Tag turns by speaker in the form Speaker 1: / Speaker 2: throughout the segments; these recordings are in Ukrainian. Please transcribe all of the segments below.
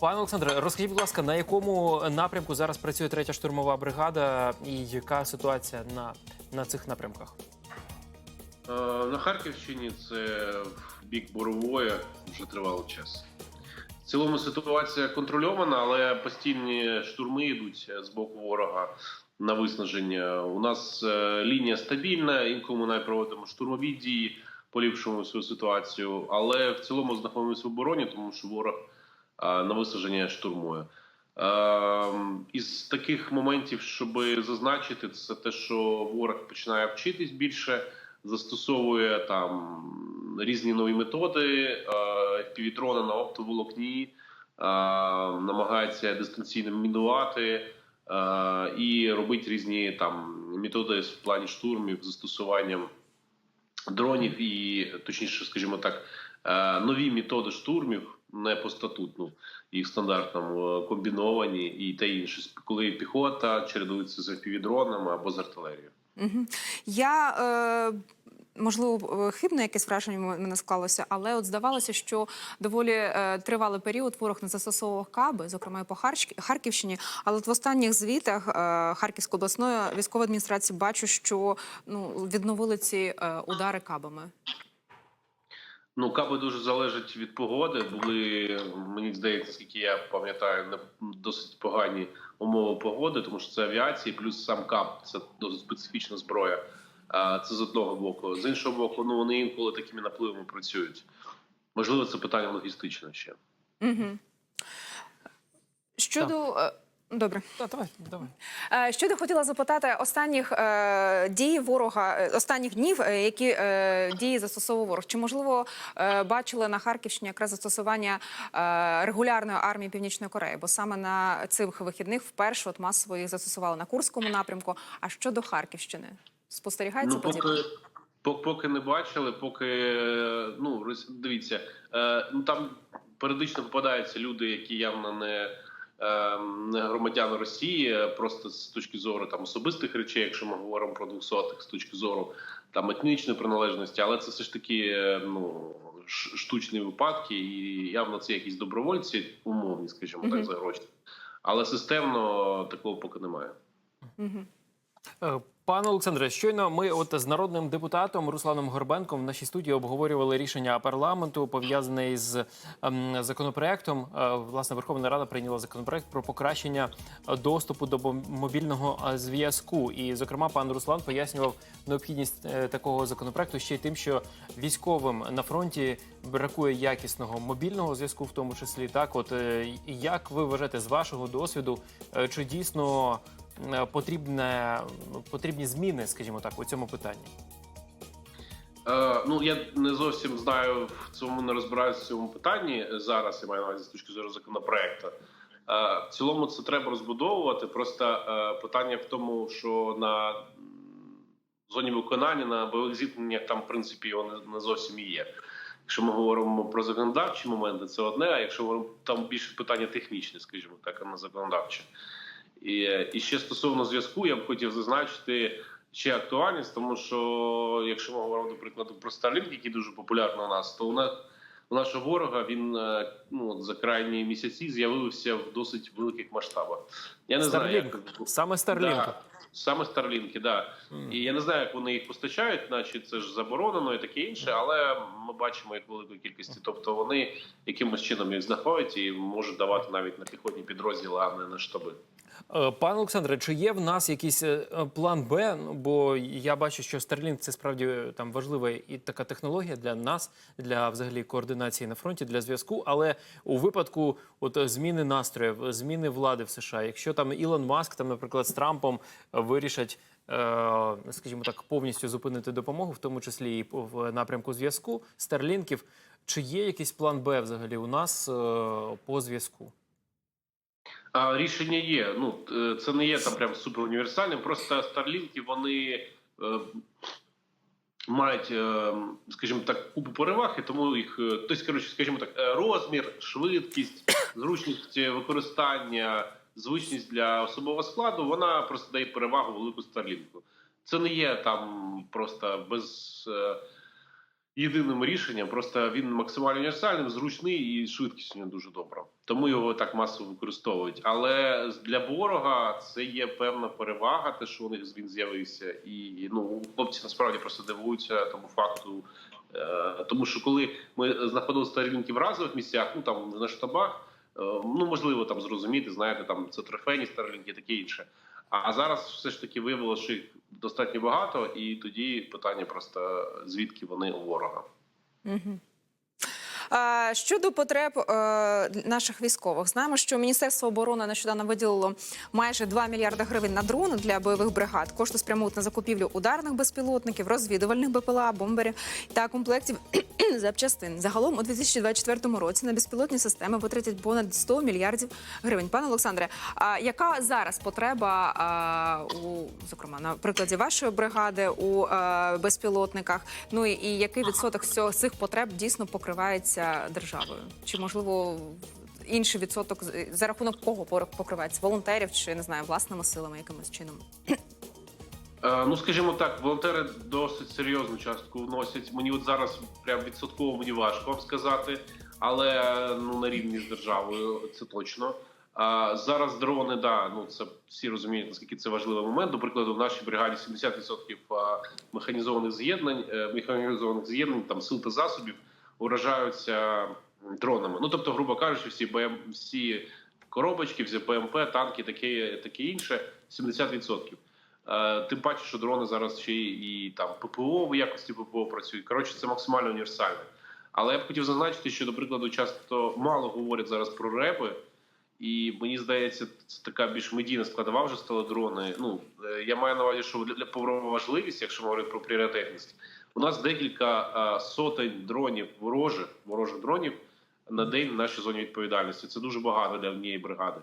Speaker 1: Пане Олександре, розкажіть, будь ласка, на якому напрямку зараз працює третя штурмова бригада, і яка ситуація на, на цих напрямках?
Speaker 2: Е, На Харківщині це в бік Борової вже тривалий час. В цілому ситуація контрольована, але постійні штурми йдуть з боку ворога на виснаження. У нас е, лінія стабільна, інколи ми проводимо штурмові дії, поліпшуємо свою ситуацію. Але в цілому знаходимося в обороні, тому що ворог на виснаження штурмує. Е, Із таких моментів, щоб зазначити, це те, що ворог починає вчитись більше застосовує там різні нові методи, е, півітрони на оптоволокні, е, намагається дистанційно мінувати е, і робить різні там методи в плані штурмів застосуванням дронів і точніше, скажімо так, нові методи штурмів. Не по статутну, їх стандартному е, комбіновані і те інше, коли піхота чередується з півдронами або з артилерією.
Speaker 3: Я е, можливо е, хибне якесь враження мене склалося, але от здавалося, що доволі е, тривалий період ворог не застосовував каби, зокрема і по Харківщині. Але от в останніх звітах е, Харківської обласної військової адміністрації бачу, що ну відновили ці е, удари кабами.
Speaker 2: Ну, каби дуже залежать від погоди. Були, мені здається, скільки я пам'ятаю, не- досить погані умови погоди, тому що це авіація, плюс сам кап це досить специфічна зброя. А це з одного боку. З іншого боку, ну вони інколи такими напливами працюють. Можливо, це питання логістичне ще.
Speaker 3: Угу. Щодо е, добре.
Speaker 1: Та, давай, давай.
Speaker 3: Е, Щодо хотіла запитати останніх е, дій ворога, е, останніх днів, е, які е, дії застосовував ворог. Чи можливо е, бачили на Харківщині якраз застосування е, регулярної армії Північної Кореї? Бо саме на цих вихідних вперше от масово їх застосували на Курському напрямку. А щодо Харківщини спостерігається
Speaker 2: Ну,
Speaker 3: подібне?
Speaker 2: поки, не бачили, поки ну дивіться, е, ну там періодично попадаються люди, які явно не, е, не громадяни Росії, просто з точки зору там особистих речей, якщо ми говоримо про двохсотих, з точки зору там етнічної приналежності, але це все ж таки е, ну штучні випадки, і явно це якісь добровольці, умовні, скажімо так, за гроші. Але системно такого поки немає.
Speaker 1: Е, Пане Олександре, щойно ми от з народним депутатом Русланом Горбенком в нашій студії обговорювали рішення парламенту пов'язане із ем, законопроектом. Е, власне, Верховна Рада прийняла законопроект про покращення доступу до мобільного е, зв'язку. І, зокрема, пан Руслан пояснював необхідність такого законопроекту ще й тим, що військовим на фронті бракує якісного мобільного зв'язку, в тому числі. Так, от як ви вважаєте з вашого досвіду, чи дійсно потрібне, потрібні зміни, скажімо так, у цьому питанні.
Speaker 2: Е, ну я не зовсім знаю в цьому, не розбираюся в цьому питанні зараз. Я маю на увазі з точки зору законопроекту. Е, в цілому це треба розбудовувати. Просто е, питання в тому, що на зоні виконання на бойових зіткненнях там, в принципі, його не, не зовсім є. Якщо ми говоримо про законодавчі моменти, це одне. А якщо там більше питання технічне, скажімо так, а не законодавче. І, і ще стосовно зв'язку, я б хотів зазначити ще актуальність, тому що якщо ми говоримо, до прикладу, про Starlink, який дуже популярний у нас, то у нас у нашого ворога він е, ну за крайні місяці з'явився в досить великих масштабах. Я не знаю, як
Speaker 1: Саме Starlink.
Speaker 2: Да, саме Старлінки, да.
Speaker 1: Мгм.
Speaker 2: І я не знаю, як вони їх постачають, значить це ж заборонено і таке інше, але ми бачимо їх великої кількості. Тобто вони якимось чином їх знаходять і можуть давати навіть на піхотні підрозділи, а не на штаби.
Speaker 1: Е, Пане Олександре, чи є в нас якийсь е, план Б? Ну, Бо я бачу, що Starlink – це справді е, там важлива і така технологія для нас, для взагалі координації на фронті, для зв'язку. Але у випадку от е, зміни настроїв, зміни влади в США, якщо там Ілон Маск, там, наприклад, з Трампом е, вирішать. е, Скажімо так, повністю зупинити допомогу, в тому числі і в напрямку зв'язку старлінків. Чи є якийсь план Б взагалі у нас е, по зв'язку?
Speaker 2: А рішення є. Ну е, це не є там прям супер універсальним. Просто Старлінки вони е, мають, е, скажімо так, купу переваг, і тому їх е, тобто, коротше, скажімо так, е, розмір, швидкість, зручність використання, звичність для особового складу. Вона просто дає перевагу велику Старлінку. Це не є там просто без. е, єдиним рішенням. Просто він максимально універсальним, зручний і швидкість у нього дуже добра. Тому його так масово використовують. Але для ворога це є певна перевага, те, що у них він з'явився, і ну хлопці насправді просто дивуються тому факту. Е, Тому що коли ми знаходилися Starlink в разових місцях, ну там на штабах, е, ну можливо там зрозуміти, знаєте, там це трофейні і таке інше. А зараз все ж таки виявилося, що їх достатньо багато, і тоді питання просто звідки вони у ворога.
Speaker 3: Мгм. Щодо потреб е, наших військових, знаємо, що Міністерство оборони нещодавно виділило майже 2 мільярди гривень на дрони для бойових бригад. Кошти спрямують на закупівлю ударних безпілотників, розвідувальних БПЛА, бомберів та комплектів запчастин. Загалом у 2024 році на безпілотні системи витратять понад 100 мільярдів гривень. Пане Олександре, а яка зараз потреба у зокрема на прикладі вашої бригади у е, безпілотниках? Ну і, який відсоток з цих потреб дійсно покривається державою? Чи можливо інший відсоток за рахунок кого покривається? Волонтерів чи не знаю, власними силами якимось чином?
Speaker 2: Е, Ну, скажімо так, волонтери досить серйозну частку вносять. Мені от зараз прям відсотково мені важко сказати, але ну на рівні з державою це точно. А зараз дрони, да, ну це всі розуміють, наскільки це важливий момент. До прикладу, в нашій бригаді 70% механізованих з'єднань, е, механізованих з'єднань там сил та засобів уражаються дронами. Ну тобто, грубо кажучи, всі БМ, всі коробочки, всі БМП, танки, таке, таке інше, 70%. Е, Тим паче, що дрони зараз ще і там ППО в якості ППО працюють. Коротше, це максимально універсально. Але я б хотів зазначити, що, до прикладу, часто мало говорять зараз про реби, і мені здається, це така більш медійна складова вже стала дрони. Ну е, я маю на увазі, що для, про важливість, якщо ми говоримо про пріоритетність, у нас декілька е, сотень дронів ворожих ворожих дронів на день в нашій зоні відповідальності. Це дуже багато для однієї бригади.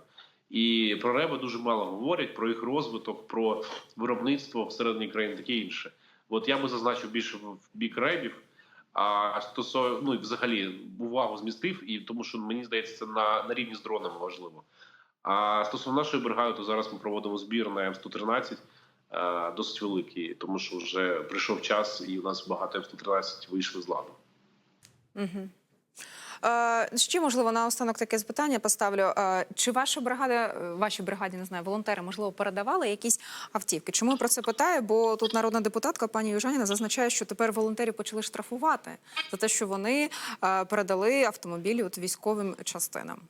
Speaker 2: І про реби дуже мало говорять, про їх розвиток, про виробництво всередині країни, таке інше. От я би зазначив більше в бік ребів. А стосовно ну взагалі увагу змістив, і тому що мені здається, це на, на рівні з дронами важливо. А стосовно нашої бригади, то зараз ми проводимо збір на М113, е, досить великий, тому що вже прийшов час, і у нас багато М113 вийшли з ладу.
Speaker 3: Угу. Е, ще можливо наостанок таке запитання поставлю. Е, чи ваша бригада, е, вашій бригаді, не знаю, волонтери, можливо, передавали якісь автівки? Чому я про це питаю? Бо тут народна депутатка пані Южаніна зазначає, що тепер волонтерів почали штрафувати за те, що вони е, передали автомобілі от військовим частинам.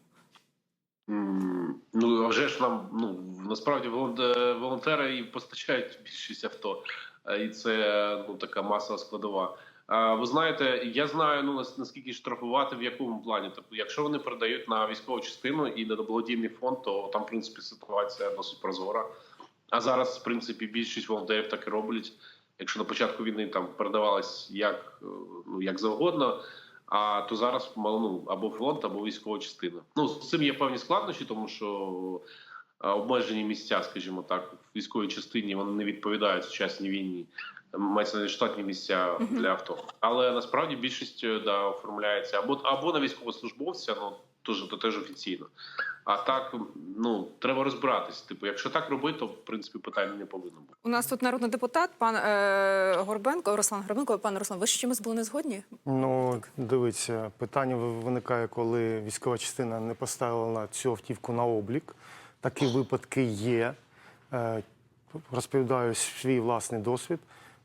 Speaker 2: М, Ну, а вже ж нам ну насправді е, волонтери і постачають більшість авто, Е, і це ну така масова складова. А ви знаєте, я знаю ну наскільки штрафувати в якому плані. Тобто, якщо вони передають на військову частину і на благодійний фонд, то там в принципі ситуація досить прозора. А зараз, в принципі, більшість волонтерів так і роблять. Якщо на початку війни там передавалось як е, ну як завгодно. А то зараз ну, або фронт, або військова частина. Ну з цим є певні складнощі, тому що обмежені місця, скажімо так, в військовій частині вони не відповідають сучасній війні. Мається не штатні місця для авто. Але насправді більшість е, да, оформляється або або на військовослужбовця, ну теж то теж офіційно. А так ну треба розбиратись. Типу, якщо так робити, то в принципі питань не повинно бути.
Speaker 3: У нас тут народний депутат, пан е, Горбенко, Руслан Горбенко. Пане Руслан, ви з чимось були не згодні?
Speaker 4: Ну, дивіться, питання виникає, коли військова частина не поставила цю автівку на облік. Такі випадки є. Е, Розповідаю свій власний досвід.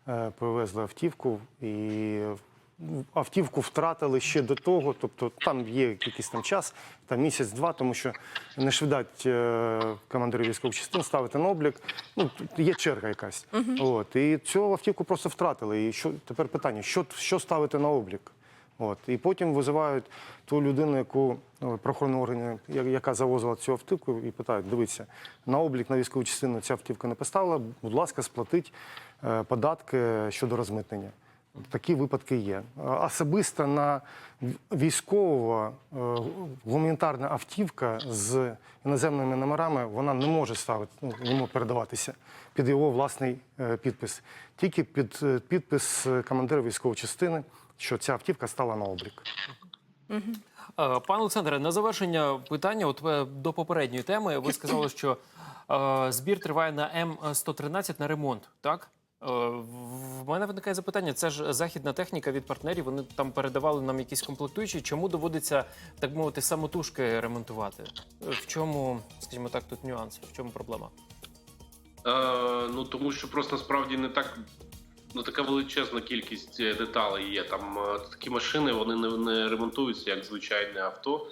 Speaker 4: Е, Привезли автівку і автівку втратили ще до того. Тобто там є якийсь там час, там місяць-два, тому що не ж видать е, командирів військових частин ставити на облік. Ну, є черга якась. От, і цю автівку просто втратили. І що тепер питання: що, що ставити на облік? От. І потім визивають ту людину, яку ну, правоохоронні органи, яка завозила цю автівку, і питають: дивіться, на облік на військову частину ця автівка не поставила, будь ласка, сплатить е, податки щодо розмитнення. Такі випадки є. Особисто на військового е, гуманітарна автівка з іноземними номерами вона не може ставити, ну, йому передаватися під його власний е, підпис. Тільки під е, підпис командира військової частини, що ця автівка стала на облік.
Speaker 1: Пане Олександре, на завершення питання, от до попередньої теми, ви сказали, що збір триває на М113 на ремонт, так? В мене виникає запитання: це ж західна техніка від партнерів. Вони там передавали нам якісь комплектуючі. Чому доводиться так мовити самотужки ремонтувати? В чому, скажімо так, тут нюанс? В чому проблема?
Speaker 2: Е, ну тому що просто насправді не так. Ну, така величезна кількість е, деталей є. Там е, такі машини вони не, не ремонтуються як звичайне авто.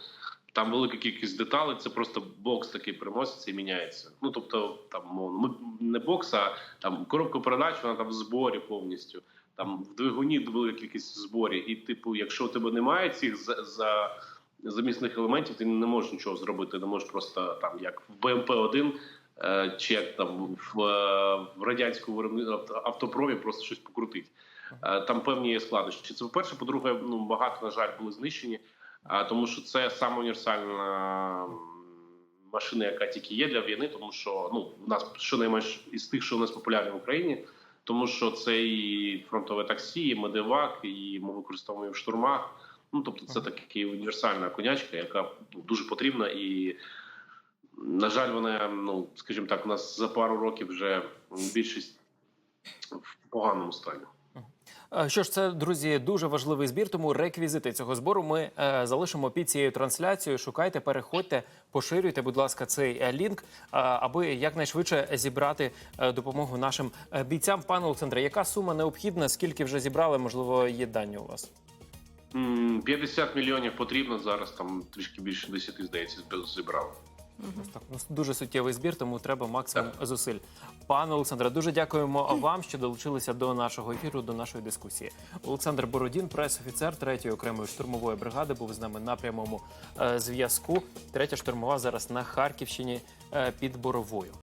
Speaker 2: Там велика кількість деталей, це просто бокс такий приноситься і міняється. Ну тобто, там не бокс, а там коробка передач, вона там в зборі повністю. Там в двигуні велика кількість в зборі. І, типу, якщо у тебе немає цих за, за замісних елементів, ти не можеш нічого зробити. Не можеш просто там, як в БМП 1 е, чи як там в, е, в радянському автопромі просто щось покрутить. Е, Там певні є складнощі. Це по-перше, по-друге, ну багато на жаль були знищені, тому що це саме універсальна машина, яка тільки є для війни, тому що ну у нас щонайменш із тих, що у нас популярні в Україні. Тому що це і фронтове таксі, і медивак, і ми використовуємо в штурмах. Ну тобто, це така універсальна конячка, яка ну, дуже потрібна і. На жаль, вона, ну скажімо так, у нас за пару років вже більшість в поганому стані.
Speaker 1: Е, Що ж, це друзі, дуже важливий збір. Тому реквізити цього збору ми е, залишимо під цією трансляцією. Шукайте, переходьте, поширюйте, будь ласка, цей е, лінк, е, аби якнайшвидше зібрати е, допомогу нашим е, бійцям. Пане Олександре, яка сума необхідна? Скільки вже зібрали? Можливо, є дані у вас?
Speaker 2: М, 50 мільйонів потрібно зараз. Там трішки більше 10, здається, зібрали.
Speaker 1: Ось Так, ну, дуже суттєвий збір, тому треба максимум зусиль. Пане Олександре, дуже дякуємо вам, що долучилися до нашого ефіру, до нашої дискусії. Олександр Бородін, прес-офіцер 3-ї окремої штурмової бригади, був з нами на прямому е, зв'язку. Третя штурмова зараз на Харківщині е, під Боровою.